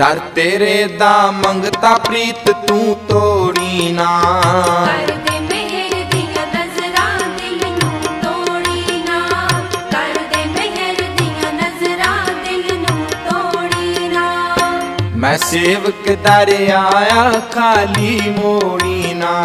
ਦਰ ਤੇਰੇ ਦਾ ਮੰਗਤਾ ਪ੍ਰੀਤ ਤੂੰ ਤੋੜੀ ਨਾ। ਕਰਦੇ ਮਿਹਰ ਦੀਆਂ ਨਜ਼ਰਾਂ ਦਿਲ ਨੂੰ ਤੋੜੀ ਨਾ। ਕਰਦੇ ਮਿਹਰ ਦੀਆਂ ਨਜ਼ਰਾਂ ਦਿਲ ਨੂੰ ਤੋੜੀ ਨਾ। ਮੈਂ ਸੇਵਕ ਦਰ ਆਇਆ ਖਾਲੀ ਮੋੜੀ ਨਾ।